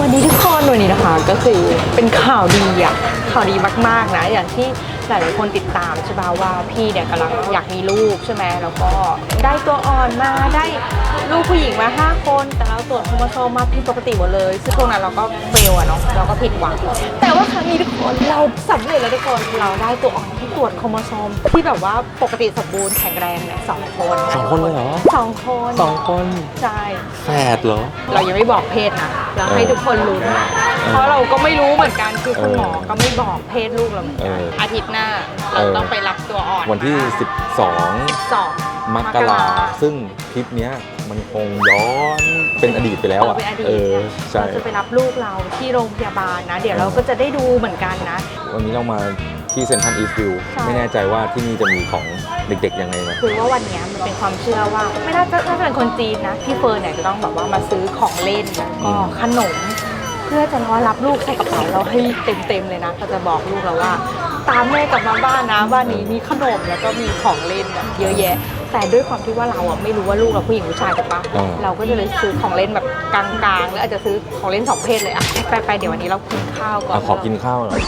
วันนี้ทุกคนวันนี้นะคะก็คือเป็นข่าวดีอะข่าวดีมากๆนะอย่างที่ หลายๆคนติดตามใช่ป่ะว่าพี่เนี่ยกำลังอยากมีลูกใช่ไหมแล้วก็ได้ตัวอ่อนมาได้ลูกผู้หญิงมาห้าคน แต่เราตรวจโครโมโซมมาผิดปกติหมดเลย ซึ่งพวกนั้นเราก็เฟลอะเนาะเราก็ผิดหวังแต่ว่าครั้งนี้ทุกคนเราสำเร็จแล้วทุกคนเราได้ตัวอ่อนที่ตรวจโครโมโซมที่แบบว่าปกติสมบูรณ์แข็งแรงเนี่ยสองคนสองคนเลยเหรอสองคนสองคนใช่แฝดเหรอเรายังไม่บอกเพศนะเราให้เออทุกคนรู้น เพราะเราก็ไม่รู้เหมือนกันคือคุณหมอก็ไม่บอกเพศลูกเราเหมือนกันเออออาทิตย์หน้าเราเออ ต้องไปรับตัวอ่อนวันที่สอง12มกราซึ่งคลิปเนี้ยมันคงย้อนเป็นอดีตไปแล้วเราอะ เป็นอดีตเออ ใช่ เราจะไปรับลูกเราที่โรงพยาบาลนะ เดี๋ยวเราก็จะได้ดูเหมือนกันนะ วันนี้เรามาที่เซนทรัลอีสต์วิวใช่ ไม่แน่ใจว่าที่นี่จะมีของเด็กๆยังไงนะคือว่าวันเนี้ยมันเป็นความเชื่อว่า ไม่น่าจะน่าจะเป็นคนจีนนะ พี่เฟิร์นเนี่ยจะต้องแบบว่ามาซื้อของเล่นแล้วก็ขนม เพื่อจะรอรับลูกใส่กระเป๋าเราให้เต็มๆเลยนะเราจะบอกลูกเราว่า ตามแม่กลับมาบ้านนะบ้านนี้มีขนมแล้วก็มีของเล่นแบบเยอะแยะ แต่ด้วยความที่ว่าเราอะไม่รู้ว่าลูกเราผู้หญิงผู้ชายถูกปะอ่าเราก็จะเลยซื้อของเล่นแบบกลางๆ แล้วอาจจะซื้อของเล่นสองเพศเลยอะไปไปๆเดี๋ยววันนี้เรากินข้าวก่อน อะขอกินข้าวหน่อย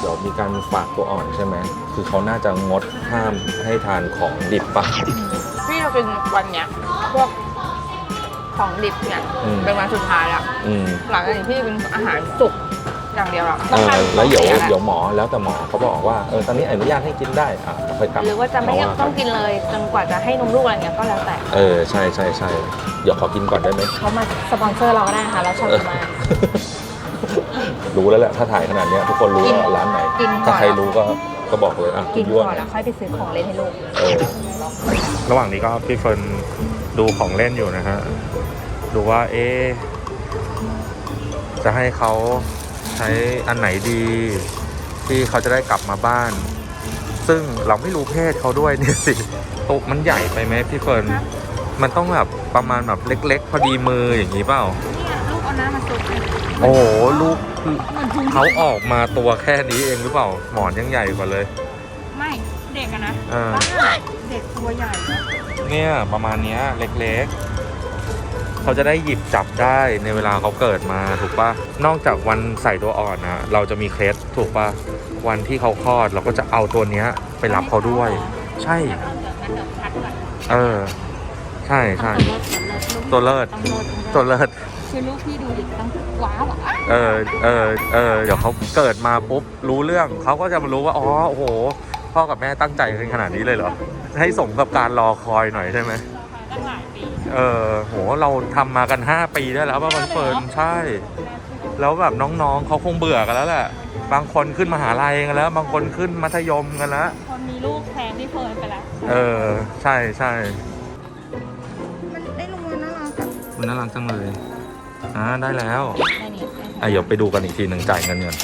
เดี๋ยวมีการฝากตัวอ่อนใช่ไหม คือเขาน่าจะงดห้ามให้ทานของดิบปะ พี่เราเป็นวันเนี้ยพวกของดิบเนี่ยอืม เป็นวันสุดท้ายละอืมหลังจากนี้พี่เป็นอาหารสุกอย่างเดียวละเออแล้วเดี๋ยวต้องสีเดี๋ยวหมอแล้วแต่หมอเขาบอกว่าเออตอนนี้อนุญาตให้กินได้อะค่อยกลับหรือว่าจะไม่เต้องกินเลยจนกว่าจะให้นมลูกอะไรเงี้ยก็แล้วแต่เออใช่ใช่ใช่เดี๋ยวขอกินก่อนได้ไหม เขามาสปอนเซอร์เราก็ได้นะคะเราชอบเออมาก รู้แล้วแหละถ้าถ่ายขนาดเนี้ยทุกคนรู้กินว่าร้านไหน กินก่อน ถ้าใครรู้ก็ ก็บอกเลยอะกินยั่วก่อนแล้วค่อยไปซื้อของเล่นให้ลูกเออระหว่างนี้ก็พี่เฟิร์นดูของเล่นอยู่นะฮะ ดูว่าเอ๊ะจะให้เขาใช้อันไหนดี ที่เขาจะได้กลับมาบ้าน ซึ่งเราไม่รู้เพศเขาด้วยเนี่ยสิโต๊ะมันใหญ่ไปไหมพี่เฟิร์นครับมันต้องแบบประมาณแบบเล็ก ๆ พอดีมืออย่างนี้เปล่าเนี่ยลูกเอาน้ำมาซุก โอ้โหลูกเหมือนทุงเขาออกมาตัวแค่นี้เองหรือเปล่า หมอนยังใหญ่กว่าเลย ไม่เด็กอะนะอ่า บ้าเด็กตัวใหญ่นะเนี่ยประมาณเนี้ยเล็กๆ เขาจะได้หยิบจับได้ในเวลาเขาเกิดมาถูกปะนอกจากวันใส่ตัวอ่อนนะเราจะมีเคสถูกปะวันที่เขาคลอดเราก็จะเอาตัวเนี้ยไปรับเขาด้วย ใช่ เออใช่ใช่ตัวเลิศตัวเลิศ คือลูกพี่ดูดิต้องว้าวอะเออเออเออเดี๋ยวเขาเกิดมาปุ๊บรู้เรื่องเขาก็จะมารู้ว่าอ๋อโอ้โห พ่อกับแม่ตั้งใจกันขนาดนี้เลยเหรอ ให้สมกับการรอคอยหน่อยใช่ไหมตั้งหลายปีเออโหเราทำมากัน 5 ปีได้แล้วป่ะมันเฟิร์นใช่ แล้วแบบน้องๆเขาคงเบื่อกันแล้วแหละบางคนขึ้นมหาลัยกันแล้ว บางคนขึ้นมัธยมกันแล้วคนมีลูกแทนที่เฟิร์นไปแล้วเออ ใช่ใช่มันได้ลงมาน่ารักอะมันน่ารักจังเลย อ่าได้แล้วได้นี่อะเดี๋ยวไปดูกันอีกทีหนึ่งจ่ายเงินเงิน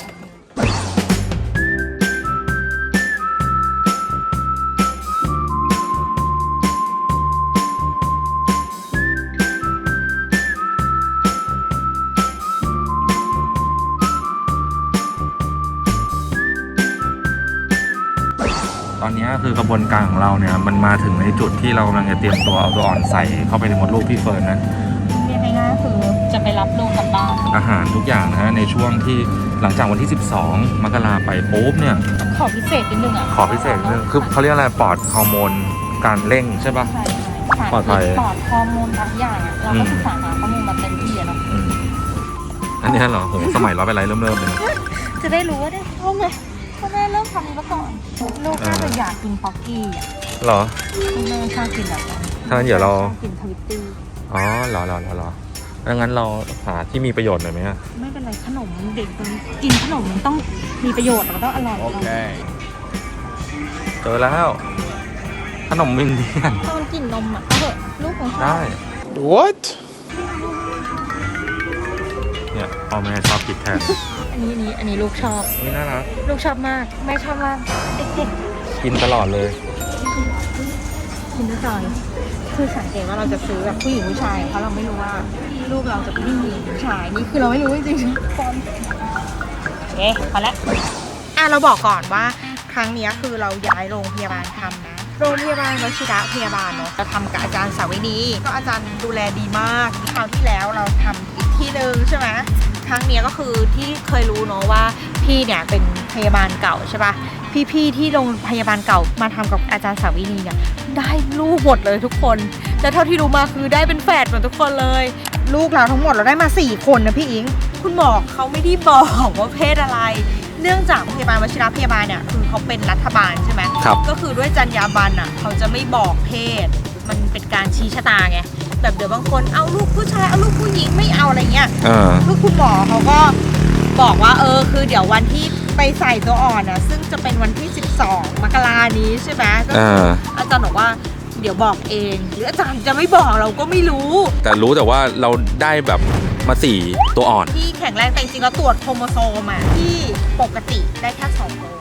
ตอนนี้คือกระบวนการของเราเนี่ยมันมาถึงในจุดที่เรากำลังจะเตรียมตัวเอาตัวอ่อนใส่เข้าไปในมดลูกพี่เฟิร์นนะ จะไปรับลูกกลับบ้านอาหารทุกอย่างนะฮะในช่วงที่หลังจากวันที่ 12 มกราไปปุ๊บเนี่ย ขอพิเศษนิดนึงอะขอพิเศษนึงคือเขาเรียกอะไรปอดฮอร์โมนการเร่งใช่ปะ ใช่ใช่ปลอดภัยปลอดฮอร์โมนบางอย่างอะเราก็ศึกษาหาข้อมูลมาเต็มที่อะเนาะอืมอันเนี้ยเหรอโหสมัยเราเป็นไรเริ่มเริ่มๆเลยนะ จะได้รู้ว่าได้พ่อแม่พ่อแม่เริ่มทำนี้มาก่อนลูกน่าจะอยากกินป๊อกกี้อะเหรอพ่อแม่ชอบกินแบบนั้นถ้างั้นเดี๋ยวเรา ชอบกินทวิตตี้อ๋อเหรอเหรอเหรอเหรอ ดังนั้นเราหาที่มีประโยชน์หน่อยไหมอะไม่เป็นไรขนมเด็กมันกินขนมมันต้องมีประโยชน์มันต้องอร่อยเจอแล้ว ขนมวินเดียนถ้ามันกินนมอะก็เถอะลูกของชอบได้ What? เนี่ยพ่อแม่ชอบกินแทนอันนี้อันนี้อันนี้ลูกชอบ นี่น่ารักลูกชอบมากแม่ชอบมากเด็กกินตลอดเลยๆกินด้วยกัน คือสังเกตว่าเราจะซื้อแบบผู้หญิงผู้ชายเพราะเราไม่รู้ว่าลูกเราจะเป็นผู้หญิงผู้ชายนี่คือเราไม่รู้จริงๆทุกคนโอเคพอแล้วอะเราบอกก่อนว่าครั้งเนี้ยคือเราย้ายโรงพยาบาลทำนะโรงพยาบาลวชิระพยาบาลเนาะจะทำกับอาจารย์สาวินีก็อาจารย์ดูแลดีมากคราวที่แล้วเราทำอีกที่หนึ่งใช่ไหมครั้งเนี้ยก็คือที่เคยรู้เนาะว่าพี่เนี่ยเป็นพยาบาลเก่าใช่ปะ พี่ๆที่โรงพยาบาลเก่ามาทำกับอาจารย์สาวินีเนี่ยได้ลูกหมดเลยทุกคนแต่เท่าที่รู้มาคือได้เป็นแฝดหมดทุกคนเลย ลูกเราทั้งหมดเราได้มา 4 คนนะพี่อิง คุณหมอเขาไม่ได้บอกว่าเพศอะไร เนื่องจากพยาบาลวชิระพยาบาลเนี่ยคือเขาเป็นรัฐบาลใช่ไหมครับก็คือด้วยจรรยาบรรณอะเขาจะไม่บอกเพศ มันเป็นการชี้ชะตาไงแบบเดี๋ยวบางคนเอาลูกผู้ชายเอาลูกผู้หญิงไม่เอาอะไรเงี้ยเออคือคุณหมอเขาก็บอกว่าเออคือเดี๋ยววันที่ ไปใส่ตัวอ่อนอะซึ่งจะเป็นวันที่ 12 มกรานี้ใช่ไหมก็เอคือออาจารย์บอกว่าเดี๋ยวบอกเอง หรืออาจารย์จะไม่บอกเราก็ไม่รู้ แต่รู้แต่ว่าเราได้แบบมาสี่ตัวอ่อน ที่แข็งแรงแต่จริงๆแล้วตรวจโครโมโซมอะที่ปกติได้แค่สองตัว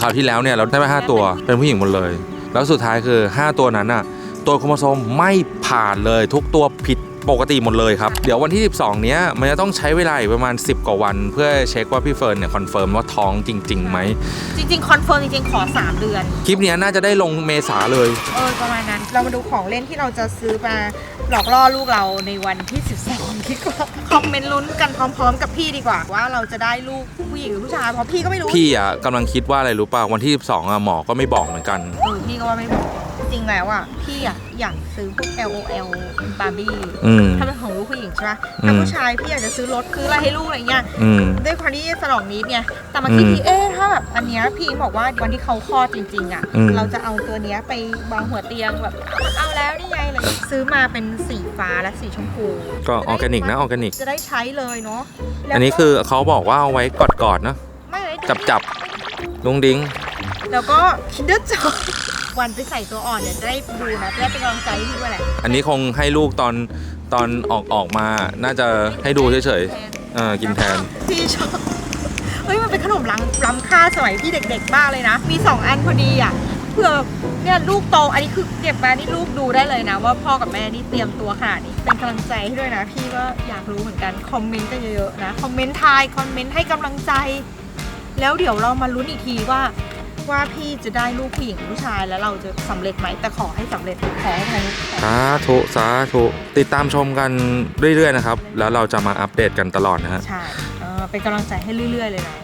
คราวที่แล้วเนี่ยเราได้มาห้าตัวเป็นผู้หญิงหมดเลย แล้วสุดท้ายคือ 5 ตัวนั้นอะตัวโครโมโซมไม่ผ่านเลยทุกตัวผิด ปกติหมดเลยครับ เดี๋ยววันที่ 12 เนี้ยมันจะต้องใช้เวลาอีกประมาณ 10 กว่าวัน เพื่อเช็คว่าพี่เฟิร์นเนี่ยคอนเฟิร์มว่าท้องจริงๆไหมจริงๆคอนเฟิร์มจริงๆ ขอ 3 เดือน คลิปเนี้ยน่าจะได้ลงเมษาเลย เออ ประมาณนั้น เรามาดูของเล่นที่เราจะซื้อมาหลอกล่อลูกเราในวันที่ 12ดีกว่าคอมเมนต์ลุ้นกันพร้อมๆ กับพี่ดีกว่า ว่าเราจะได้ลูกผู้หญิงหรือผู้ชายเพราะพี่ก็ไม่รู้พี่อะกำลังคิดว่าอะไรรู้ป่ะวันที่ 12อะหมอก็ไม่บอกเหมือนกัน เออพี่ก็ว่าไม่บอกจ ริงแล้วอะพี่อยากอยากซื้อพวก LOL บาร์บี้อืม ถ้าเป็นของลูกผู้หญิงใช่ปะอืมถ้าผู้ชายพี่อยากจะซื้อรถซื้ออะไรให้ลูกอะไรเงี้ย อืม ด้วยความที่สนองนิดไงแต่มาคิดอืมทีเอ๊ะถ้าแบบอันเนี้ยพี่บอกว่าวันที่เขาคลอดจริง ๆ อะ อืม เราจะเอาตัวเนี้ยไปวางหัวเตียงแบบเอาเอาแล้วนี่ไงอะไรอย่างเลยซื้อมาเป็นสีฟ้าและสีชมพูก็ออร์แกนิกนะออร์แกนิก จะได้ใช้เลยเนาะแล้วก็อันนี้คือเขาบอกว่าเอาไว้กอดๆเนอะไม่เลยจับจับลุงดิ้งแล้วก็คิดเดอร์จอ วันไปใส่ตัวอ่อนเนี่ยจะได้ดูนะจะได้เป็นกำลังใจให้พี่ด้วยแหละอันนี้คงให้ลูกตอนตอนออกออกมาน่าจะให้ดูเฉยๆเออกินแทน พี่ชอบเฮ้ยมันเป็นขนมล้ำล้ำค่าสมัยพี่เด็ก ๆ มากเลยนะ มีสองอันพอดีอะเผื่อเนี่ยลูกโตอันนี้คือเก็บมานี่ลูกดูได้เลยนะ ว่าพ่อกับแม่นี่เตรียมตัวขนาดนี้เป็นกำลังใจให้ด้วยนะ พี่ก็อยากรู้เหมือนกันคอมเมนต์กันเยอะๆนะคอมเมนต์ทายคอมเมนต์ให้กำลังใจ แล้วเดี๋ยวเรามาลุ้นอีกทีว่า ว่าพี่จะได้ลูกผู้หญิงหรือผู้ชายแล้วเราจะสำเร็จไหมแต่ขอให้สำเร็จขอให้ทันสาธุสาธุติดตามชมกันเรื่อยๆนะครับ แล้วเราจะมาอัปเดตกันตลอดนะฮะใช่เออเป็นกำลังใจให้เรื่อยๆเลยนะ